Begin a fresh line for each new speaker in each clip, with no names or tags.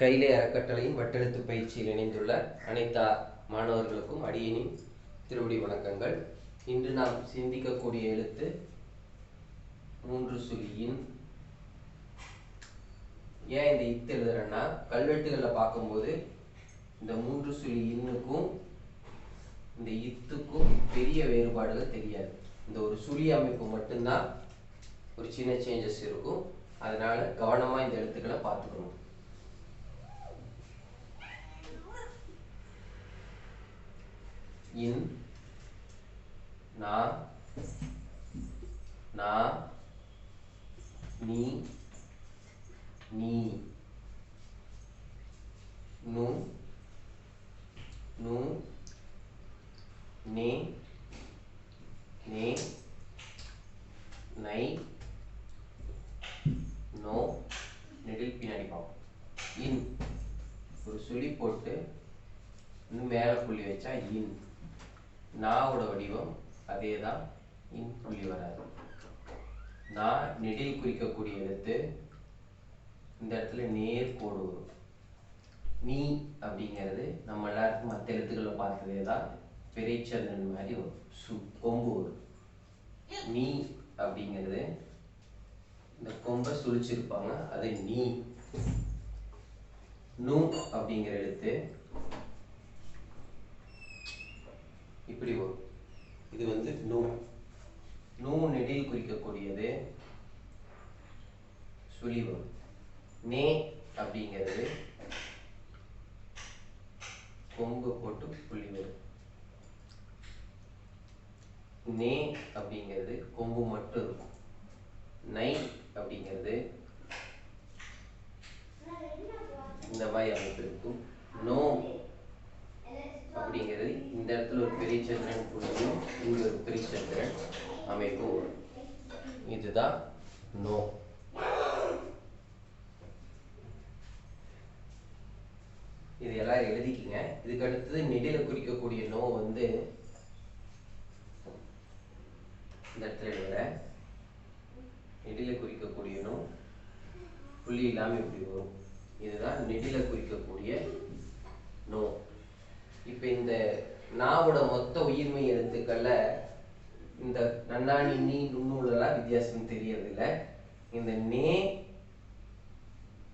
கைலே அறக்கட்டளையின் வட்டெழுத்து பயிற்சியில் இணைந்துள்ள அனைத்து மாணவர்களுக்கும் அடியனின் திருவடி வணக்கங்கள். இன்று நாம் சிந்திக்கக்கூடிய எழுத்து மூன்று சுழியின் ஏன் இந்த இத்து எழுதுறேன்னா கல்வெட்டுகளில் பார்க்கும்போது இந்த மூன்று சுழி இன்னுக்கும் இந்த இத்துக்கும் பெரிய வேறுபாடுகள் தெரியாது. இந்த ஒரு சுழி அமைப்பு மட்டும்தான் ஒரு சின்ன சேஞ்சஸ் இருக்கும். அதனால கவனமாக இந்த எழுத்துக்களை பார்த்துக்கணும். இன் நா நா நீ நீ. நு நு நே நே நை நோ. நெடில் பின்னாடி பார்ப்போம் இன். ஒரு சுழி போட்டு இன்னும் மேலே புள்ளி வச்சா இன். நாவோட வடிவம் அதே தான் இன் புள்ளி வராது. நான் நெடில் குறிக்கக்கூடிய எழுத்து இந்த இடத்துல நேர் கோடு வரும். நீ அப்படிங்கிறது நம்ம எல்லாருக்கும் மற்ற எழுத்துக்களை பார்த்ததே தான் பெரியச்சந்திரன் மாதிரி வரும். சு கொம்பு வரும். நீ அப்படிங்கிறது இந்த கொம்பை சுழிச்சிருப்பாங்க. அது நீ. நூ அப்படிங்கிற எழுத்து இப்படி வரும் இது வந்து நூ நூ நெடில் குறிக்கக்கூடியது சுழிவு. வரும் நே அப்படிங்கிறது கொம்பு போட்டு புள்ளி வரும் நே அப்படிங்கிறது கொம்பு மட்டும் இருக்கும். நை அப்படிங்கிறது இந்த மாதிரி அமைப்பு இருக்கும். நோ அப்படிங்கிறது இந்த இடத்துல ஒரு பெரிய சந்திரன் புள்ளியும் இங்கே ஒரு பெரிய சந்திரன் அமைப்பு வரும். இதுதான் நோ. இது எல்லாம் எழுதிக்கிங்க. இதுக்கு அடுத்தது நெடில குறிக்கக்கூடிய நோ வந்து இந்த இடத்துல எழுதுறேன் நெடில குறிக்கக்கூடிய நோ புள்ளி இல்லாமல் இப்படி வரும். இதுதான் நெடில குறிக்கக்கூடிய நோ. இப்ப இந்த நாவோட மொத்த உயிர்மை எழுத்துக்கள்ல இந்த நன்னாணி நீ நுண்ணூலெல்லாம் வித்தியாசம் தெரியறதில்ல. இந்த நே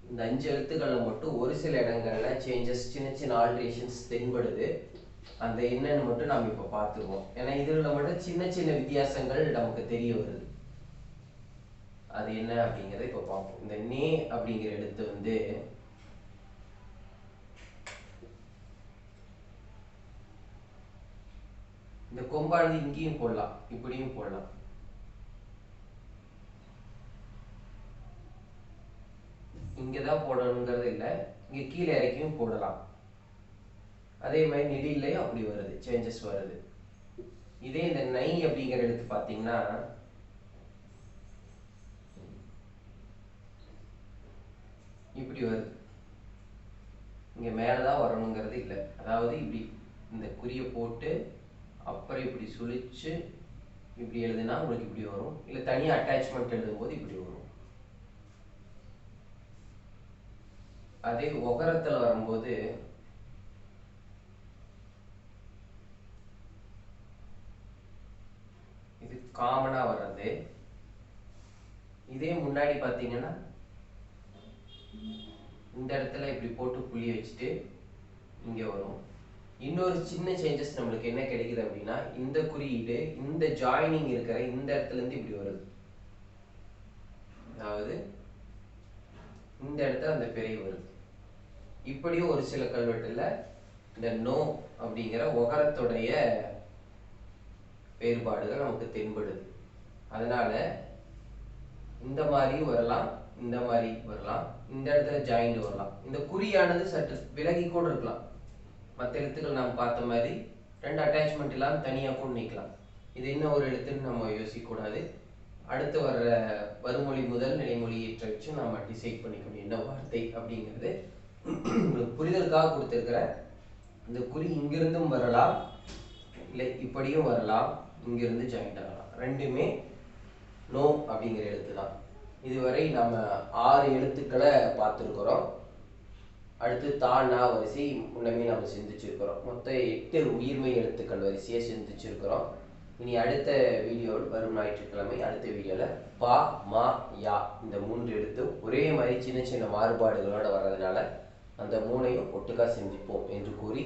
இந்த அஞ்சு எழுத்துக்களில் மட்டும் ஒரு சில இடங்கள்ல சேஞ்சஸ் சின்ன சின்ன ஆல்ட்ரேஷன்ஸ் தென்படுது. அந்த என்னன்னு மட்டும் நாம் இப்ப பார்த்துருவோம் ஏன்னா இதில் மட்டும் சின்ன சின்ன வித்தியாசங்கள் நமக்கு தெரிய வருது. அது என்ன அப்படிங்கிறத இப்ப பார்ப்போம். இந்த நே அப்படிங்கிற எழுத்து வந்து இந்த கொம்பானது இங்கேயும் போடலாம் இப்படியும் போடலாம். இங்கதான் போடணுங்கிறது இல்லை இங்க கீழே இறக்கியும் போடலாம். அதே மாதிரி நெடிலையும் அப்படி வருது சேஞ்சஸ் வருது. இதே இந்த நை அப்படிங்கிற எடுத்து பார்த்தீங்கன்னா இப்படி வருது. இங்க மேலதான் வரணுங்கிறது இல்லை. அதாவது இப்படி இந்த குறியை போட்டு அப்புறம் இப்படி சுழிச்சு இப்படி எழுதுனா உங்களுக்கு இப்படி வரும். இல்லை தனியாக அட்டாச்மெண்ட் எழுதும்போது இப்படி வரும். அதே ஒகரத்தில் வரும்போது இது காமனாக வர்றது. இதே முன்னாடி பார்த்தீங்கன்னா இந்த இடத்துல இப்படி போட்டு புள்ளி வச்சுட்டு இங்கே வரும். இன்னொரு சின்ன சேஞ்சஸ் நம்மளுக்கு என்ன கிடைக்குது அப்படின்னா இந்த குறியீடு இந்த ஜாயினிங் இருக்கிற இந்த இடத்துல இருந்து இப்படி வருது. அதாவது இந்த இடத்துல அந்த பிறை வருது. இப்படியும் ஒரு சில கல்வெட்டுல இந்த நோ அப்படிங்கிற ஒகரத்துடைய வேறுபாடுகள் நமக்கு தென்படுது. அதனால இந்த மாதிரி வரலாம் இந்த மாதிரி வரலாம் இந்த இடத்துல ஜாயிண்ட் வரலாம். இந்த குறியானது சற்று விலகி கூட இருக்கலாம். மற்ற எழுத்துக்கள் நாம் பார்த்த மாதிரி ரெண்டு அட்டாச்மெண்ட் இல்லாமல் தனியாக கூட நிற்கலாம் இது என்ன ஒரு எழுத்துன்னு நம்ம யோசிக்கக்கூடாது அடுத்து வர்ற வருமொழி முதல் நிலைமொழி ஏற்ற வச்சு நம்ம டிசைட் பண்ணிக்கணும் என்ன வார்த்தை அப்படிங்கிறது. உங்களுக்கு புரிதலுக்காக கொடுத்துருக்கிற இந்த குறி இங்கிருந்தும் வரலாம் இல்லை இப்படியும் வரலாம் இங்கிருந்து ஜாயிண்ட் ஆகலாம். ரெண்டுமே நோ அப்படிங்கிற எழுத்து தான் இதுவரை நம்ம ஆறு எழுத்துக்களை பார்த்துருக்குறோம். அடுத்து தா வரிசை முன்னமே நம்ம சிந்திச்சிருக்கிறோம். மொத்தம் எட்டு உயிர்மை எழுத்துக்கள் வரிசையை சிந்திச்சிருக்கிறோம். இனி அடுத்த வீடியோ வரும் ஞாயிற்றுக்கிழமை அடுத்த வீடியோவில் பா மா யா இந்த மூன்று எழுத்தும் ஒரே மாதிரி சின்ன சின்ன மாறுபாடுகளோடு வர்றதுனால அந்த மூணையும் ஒட்டுக்கா சிந்திப்போம் என்று கூறி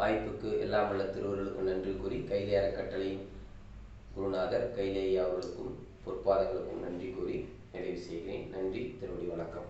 வாய்ப்புக்கு எல்லாம் உள்ள திருவர்களுக்கும் நன்றி கூறி கைலை அறக்கட்டளையின் குருநாதர் கைலேயா அவர்களுக்கும் பொற்பாதங்களுக்கும் நன்றி கூறி நிறைவு செய்கிறேன். நன்றி திருவடி வணக்கம்.